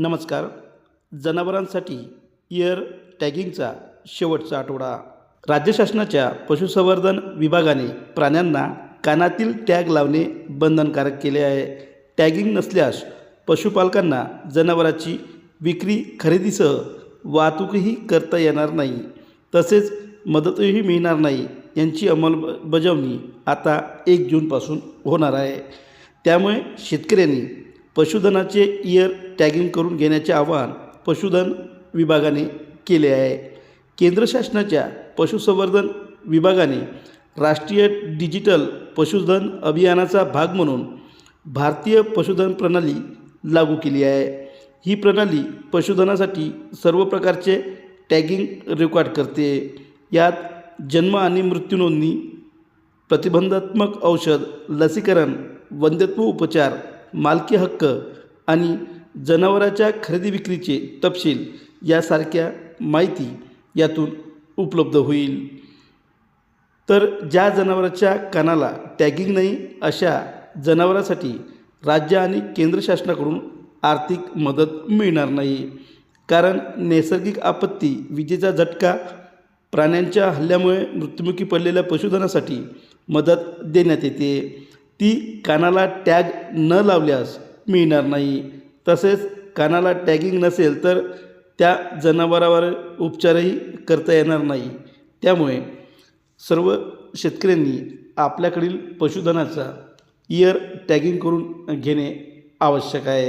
नमस्कार. जनावरांसाठी इयर टॅगिंगचा शेवटचा आठवडा. राज्य शासनाच्या पशुसंवर्धन विभागाने प्राण्यांना कानातील टॅग लावणे बंधनकारक केले आहे. टॅगिंग नसल्यास पशुपालकांना जनावराची विक्री खरेदीसह वाहतूकही करता येणार नाही. तसेच मदतही मिळणार नाही यांची अंमलबजावणी आता एक जूनपासून होणार आहे. त्यामुळे शेतकऱ्यांनी पशुधनाचे इयर टॅगिंग करून घेण्याचे आवाहन पशुधन विभागाने केले आहे. केंद्र शासनाच्या पशुसंवर्धन विभागाने राष्ट्रीय डिजिटल पशुधन अभियानाचा भाग म्हणून भारतीय पशुधन प्रणाली लागू केली आहे. ही प्रणाली पशुधनासाठी सर्व प्रकारचे टॅगिंग रेकॉर्ड करते. यात जन्म आणि मृत्यू नोंदणी प्रतिबंधात्मक औषध लसीकरण वंध्यत्व उपचार मालकी हक्क आणि जनावराच्या खरेदी विक्रीचे तपशील यासारख्या माहिती यातून उपलब्ध होईल. तर ज्या जनावराच्या कानाला टॅगिंग नाही अशा जनावरासाठी राज्य आणि केंद्र शासनाकडून आर्थिक मदत मिळणार नाही. कारण नैसर्गिक आपत्ती विजेचा झटका प्राण्यांच्या हल्ल्यामुळे मृत्युमुखी पडलेल्या पशुधनासाठी मदत देण्यात येते. ती कानाला टॅग न लावल्यास मिळणार नाही. तसेच कानाला टॅगिंग नसेल तर त्या जनावरावर उपचारही करता येणार नाही. त्यामुळे सर्व शेतकऱ्यांनी आपल्याकडील पशुधनाचा इयर टॅगिंग करून घेणे आवश्यक आहे.